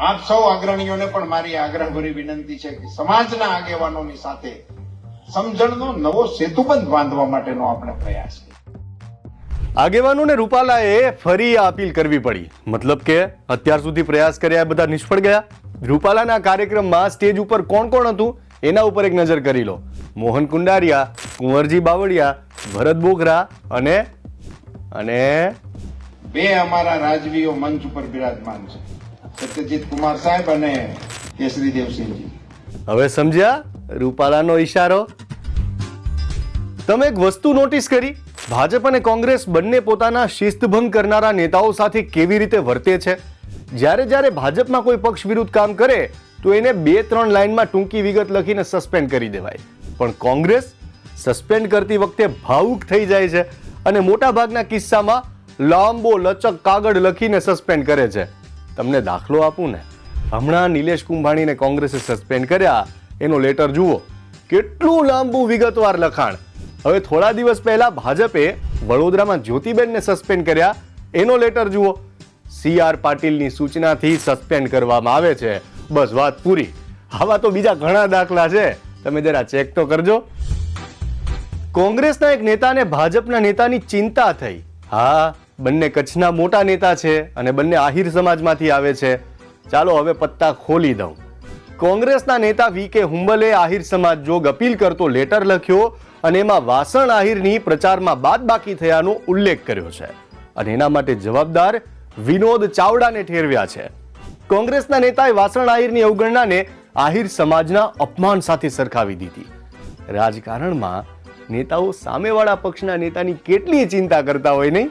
આપ સૌ અગ્રણીઓને પણ મારી આગ્રહભરી વિનંતી છે કે સમાજના આગેવાનોની સાથે સમજણનો નવો સેતુબંધ બાંધવા માટેનો આપણે પ્રયાસ કરીએ. આગેવાનોને રૂપાલાએ ફરી આ અપીલ કરવી પડી. મતલબ કે અત્યાર સુધી પ્રયાસ કર્યા એ બધા નિષ્ફળ ગયા. રૂપાલાના કાર્યક્રમમાં સ્ટેજ ઉપર કોણ કોણ હતું એના ઉપર એક નજર કરી લો. મોહન કુંડારિયા કુંવરજી બાવળિયા ભરત બોગરા અને અને બે અમારા રાજવીઓ મંચ ઉપર બિરાજમાન છે. સત્યજીત કુમાર સાહેબ અને કેસરી દેવસિંહજી. હવે સમજ્યા? રૂપાલાનો ઈશારો. તમે એક વસ્તુ નોટિસ કરી. ભાજપ અને કોંગ્રેસ બંને પોતાના શિસ્તભંગ કરનારા નેતાઓ સાથે કેવી રીતે વર્તે છે? જ્યારે જ્યારે ભાજપમાં કોઈ પક્ષ વિરુદ્ધ કામ કરે, તો એને બે ત્રણ લાઇનમાં ટૂંકી વિગત લખીને સસ્પેન્ડ કરી દેવાય. પણ કોંગ્રેસ સસ્પેન્ડ કરતી વખતે ભાવુક થઈ જાય છે અને મોટાભાગના કિસ્સામાં લાંબો લચક કાગળ લખીને સસ્પેન્ડ કરે છે. તમને દાખલો આપું ને? હમણાં નિલેશ કુંભાણીને કોંગ્રેસે સસ્પેન્ડ કર્યા. એનો લેટર જુઓ. કેટલું લાંબુ વિગતવાર લખાણ. હવે થોડા દિવસ પહેલા ભાજપે વડોદરામાં જ્યોતિબેનને સસ્પેન્ડ કર્યા. એનો લેટર જુઓ. સી આર પાટીલની સૂચનાથી સસ્પેન્ડ કરવામાં આવે છે. બસ વાત પૂરી. આવા તો બીજા ઘણા દાખલા છે. તમે જરા ચેક તો કરજો. કોંગ્રેસના એક નેતાને ભાજપના નેતાની ચિંતા થઈ. હા બંને કચ્છના મોટા નેતા છે અને બંને આહિર સમાજમાંથી આવે છે. ચાલો હવે પત્તા ખોલી દઉં. કોંગ્રેસના નેતા વી કે હુંબલે આહિર સમાજ જોગ અપીલ કરતો લેટર લખ્યો અને એમાં વાસણ આહિરની પ્રચારમાં બાદબાકી થયાનો ઉલ્લેખ કર્યો છે. અને એના માટે જવાબદાર વિનોદ ચાવડાને ઠેરવ્યા છે. કોંગ્રેસના નેતાએ વાસણ આહિરની અવગણનાને આહિર સમાજના અપમાન સાથે સરખાવી દીધી. રાજકારણમાં નેતાઓ સામેવાળા પક્ષના નેતાની કેટલી ચિંતા કરતા હોય નહીં?